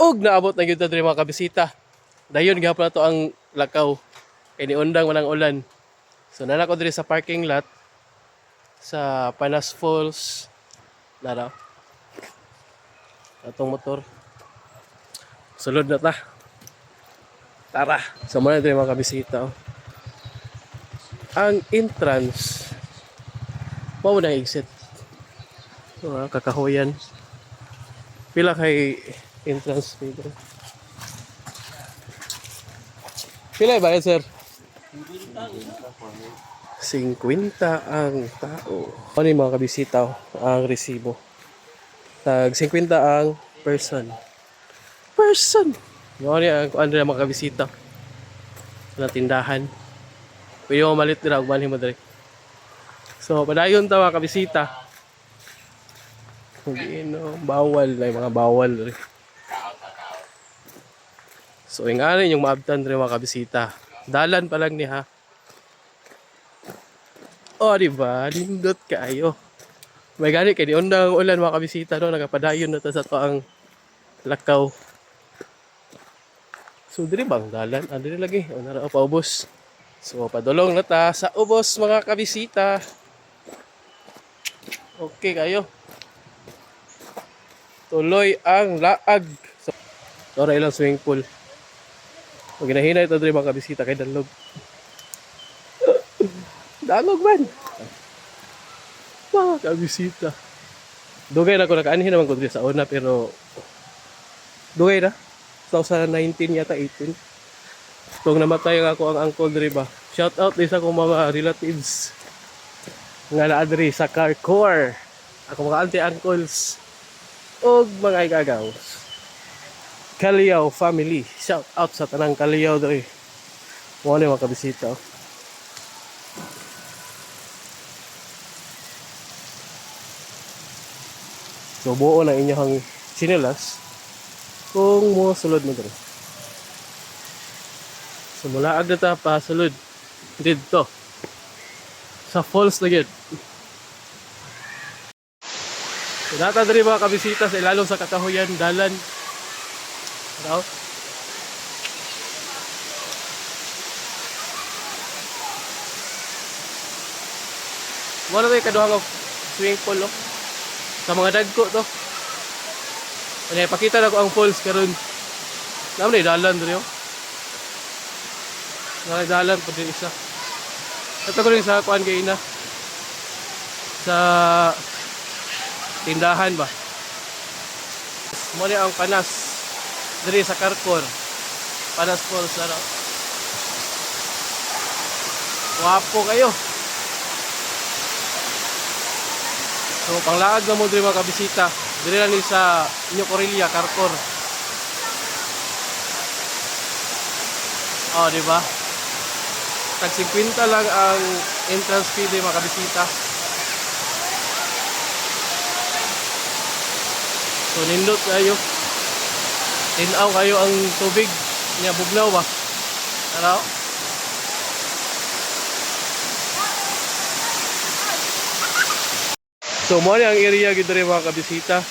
Og naabot na gyud diri mga kabisita. Dayon gyapon na to ang lakaw. Kay niundang walang ulan. So nana ko diri sa parking lot sa Panas Falls. Nara. Atong motor. Sulod na ta. Tara. So muna diri mga kabisita. oh. Ang entrance mao na exit. Mga kakahuyan. Pila kay entrance fee bro? Pila ba yan, sir? 50 ang tao. Ano yung mga kabisita oh, ang resibo? Tag 50 ang person. Person! Ano yung ano yung mga kabisita? Sa tindahan. Pwede mo malit nila, umanhin mo direct. So, padayon ta mga kabisita. Hindi no, bawal na mga bawal rin. So, yung ano yung maabtan rin mga kabisita. Dalan pa lang ni ha. O, di ba? Lindot kayo. May gani kay di undang ulan mga kabisita no, nagapadayon na ta sa ang lakaw. So, diri bang dalan? Ah, diri lagi. O, nara pa ubos. So, padulong na ta sa ubos mga kabisita. Okay kayo. Tuloy ang laag. So, Tora ilang swimming pool. Pag ginahinay ito diri mga kabisita kay Dalog. Dalog man. Mga kabisita. Dugay na ako nakaanhin naman ko diri sa una pero dugay na. 2019 yata 18. Itong namatay nga ako ang uncle diri ba. Shout out din sa akong mga relatives nga naa diri sa Carcor. Ako mga auntie uncles og mga igagaws. Kaliyaw family. Shout out sa tanang Kaliyaw diri. Mo ni mga kabisita. oh. So buo na inyong sinelas kung mo sulod mo diri. So mula agda pa sulod dito sa falls na gyud. So data diri mga kabisita sa ilalong sa kakahuyan dalan. Ano? Wala tayo kaduhang swimming pool oh. Sa mga dagko to. Ano, pakita na ko ang falls karon. Naman na dalan diri oh. Nga dalan pa din isa. Ito ko rin sa kuan kay ina. Sa tindahan ba. Mo ni ang panas diri sa Carcor. Panas Falls ano. Wapo kayo. So panglaag na mo diri mga kabisita. Diri na ni sa New Corelia, Carcor. Oh, di ba? Tag 50 lang ang entrance fee di mga kabisita. So nindot kayo. Tinaw kayo ang tubig niya bugnaw ba? Ano? So mo ang area gid diri mga kabisita.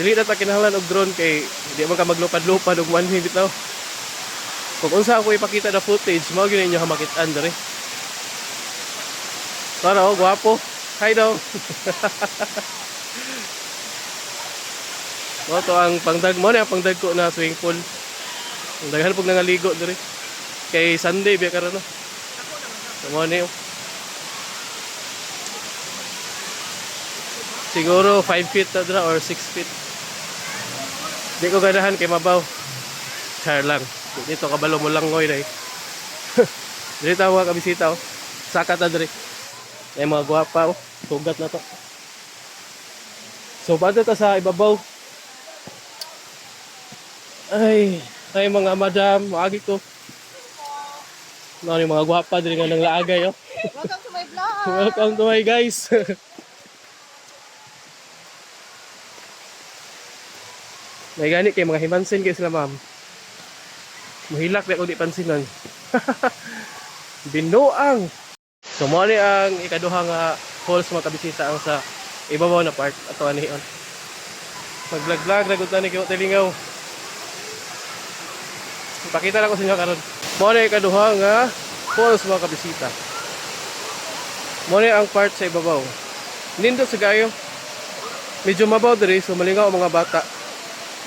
Dili na ta kinahanglan og drone kay di man ka maglupad-lupad og manhi bitaw. Kung unsa ako ipakita na footage, mao gyud ninyo makitaan diri. Para oh, gwapo. Hi daw. Mo to ang pangdag mo na ang pangdag ko na swimming pool. Ang daghan pug nangaligo diri. Kay Sunday biya karon no. Mo. Siguro 5 feet na or 6 feet. Di ko ganahan kay mabaw. Char lang. Dito kabalo mo lang ngoy dai. Dito tawa ka bisita oh. Saka ta diri. Ay mga gwapa oh. Sugat na to. So bado ta sa ibabaw. Ay, ay mga madam, agi ko. Ano yung mga gwapa diri nga nang laagay oh. Welcome to my vlog. Welcome to my guys. May gani kay mga himansin kay sila ma'am. Muhilak na ko di pansinan. Binuang. So mo ni ang ikaduha nga falls mga kabisita ang sa ibabaw na part ato ani on. Mag-vlog-vlog na ni kay telingaw. Ipakita lang ko sa inyo karon. Mo na yung kaduha nga falls mga kabisita. Mo na ang part sa ibabaw. Nindot sa gayo. Medyo mabaw diri so malingaw mga bata.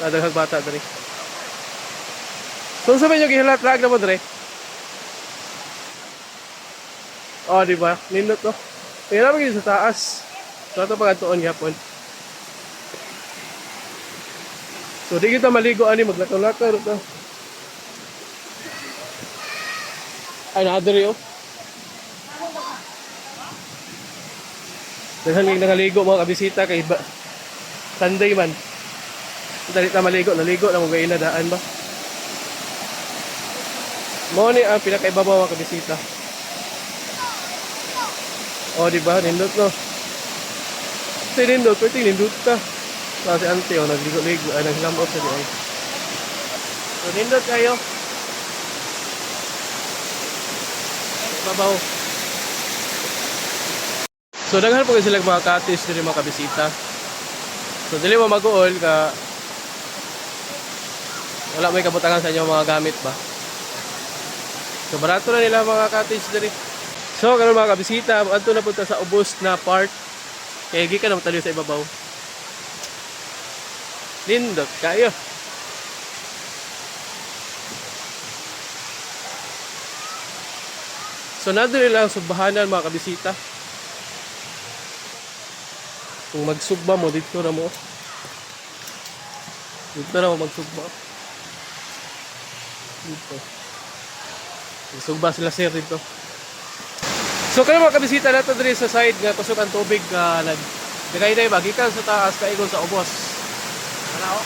Nadaghag bata diri. So sa inyo gihalat lag na mo diri. Oh, di ba? Nindot to. Kaya naman sa taas. So ito pagkatuon yapon. So di kita maligo ani maglakaw-lakaw ito. Nadiri oh. Dahil nga nangaligo mga kabisita kay ba Sunday man. Dali ta maligo, naligo na mo gay na daan ba. Mo ni ang pinakaibabaw mga kabisita. Oh, di ba? Nindot no. Si nindot, pwede nindot ka. Sa si ante, oh, nagligo-ligo, ay naglamot sa diyan. So, nindot kayo. Babaw. So, daghan po sila mga cottage dili mga kabisita. So, dili mo mag-uol ka wala may kabutangan sa inyo mga gamit ba. So, barato na nila mga cottage dili. So, karon mga kabisita, adto na punta sa ubos na part. Kaya gikan na sa ibabaw. Lindot kayo. So, nadali lang subahanan mga kabisita. Kung magsugba mo, dito na mo. Dito na mo magsugba. Dito. Magsugba sila sir dito. So kayo mga kabisita nato diri sa side nga kusog ang tubig nga nag Dagay na magikan sa taas kaigon sa ubos. Ano?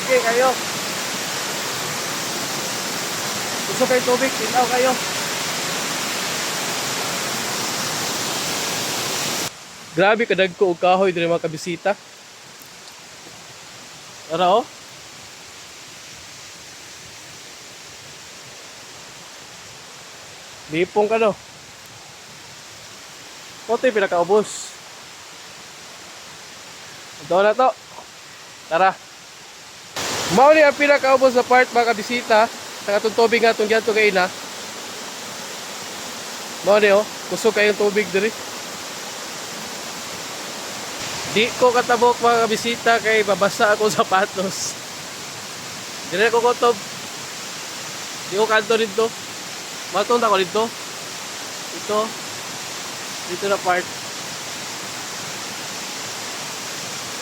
Okay kayo. Kayo tubig, tinaw kayo. Grabe kadag ko kahoy diri mga kabisita. Ara oh. Lipong ka no. Ito yung pinakaubos. Ito na to. Tara. Mao ni ang pinakaubos sa part mga kabisita. Sa katong tubig nga itong dyan to kayo na. Mao ni oh. Kusog kayong tubig diri. Di ko katabok mga kabisita kay babasa ako sa sapatos. Dire ko kotob. Di ko kanto dito. Matong ko dito. Ito. Dito na part.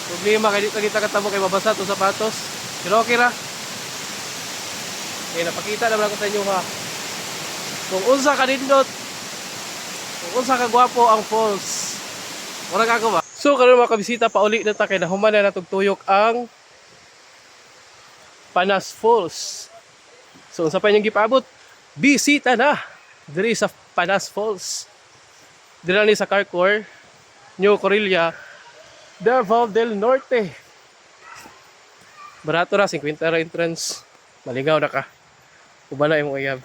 Problema kay dito kita katabo kay babasa to sapatos. Pero okay ra. Okay, napakita naman ako sa inyo ha. Kung unsa ka nindot, kung unsa ka gwapo ang falls. Ka ako ba? So, karon mga kabisita, pauli na ta kay nahuman na natugtuyok ang Panas Falls. So, unsa pa inyong gipaabot? Bisita na diri sa Panas Falls. Dira ni sa Carcor, New Corilla, Davao del Norte. Barato ra 50 ra entrance. Malingaw na ka. Uba na imong uyab.